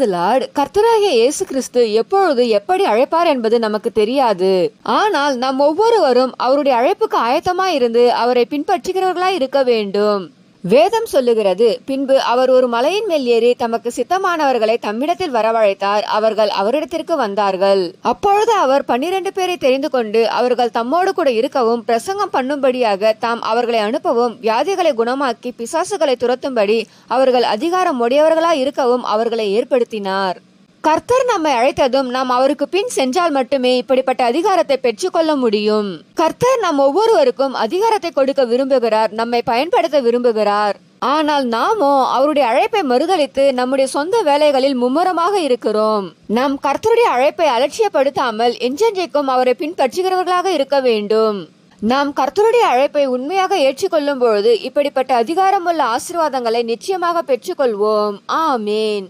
த Lord கர்த்தராகிய இயேசு கிறிஸ்து எப்பொழுது எப்படி அழைப்பார் என்பது நமக்கு தெரியாது. ஆனால் நாம் ஒவ்வொருவரும் அவருடைய அழைப்புக்கு ஆயத்தமாய் இருந்து அவரை பின்பற்றுகிறவர்களாய் இருக்க வேண்டும். வேதம் சொல்லுகிறது. பின்பு அவர் ஒரு மலையின் மேல் ஏறி தமக்கு சித்தமானவர்களை தம்மிடத்தில் வரவழைத்தார். அவர்கள் அவரிடத்திற்கு வந்தார்கள். அப்பொழுது அவர் பன்னிரண்டு பேரை தெரிந்து கொண்டு அவர்கள் தம்மோடு கூட இருக்கவும் பிரசங்கம் பண்ணும்படியாக தாம் அவர்களை அனுப்பவும் வியாதிகளை குணமாக்கி பிசாசுகளை துரத்தும்படி அவர்கள் அதிகாரம் உடையவர்களாய் இருக்கவும் அவர்களை ஏற்படுத்தினார். கர்த்தர் நம்மை அழைத்ததும் நாம் அவருக்கு பின் சென்றால் மட்டுமே இப்படிப்பட்ட அதிகாரத்தை பெற்றுக்கொள்ள முடியும். கர்த்தர் நம் ஒவ்வொருவருக்கும் அதிகாரத்தை கொடுக்க விரும்புகிறார் நம்மை பயன்படுத்த விரும்புகிறார். ஆனால் நாமோ அவருடைய அழைப்பை மறுதலித்து நம்முடைய சொந்த வேலைகளில் மும்முரமாக இருக்கிறோம். நாம் கர்த்தருடைய அழைப்பை அலட்சியப்படுத்தாமல் என்றென்றைக்கும் அவரை பின்பற்றுகிறவர்களாக இருக்க வேண்டும். நாம் கர்த்தருடைய அழைப்பை உண்மையாக ஏற்றுக்கொள்ளும் பொழுது இப்படிப்பட்ட அதிகாரமுள்ள ஆசீர்வாதங்களை நிச்சயமாக பெற்றுக்கொள்வோம். ஆமேன்.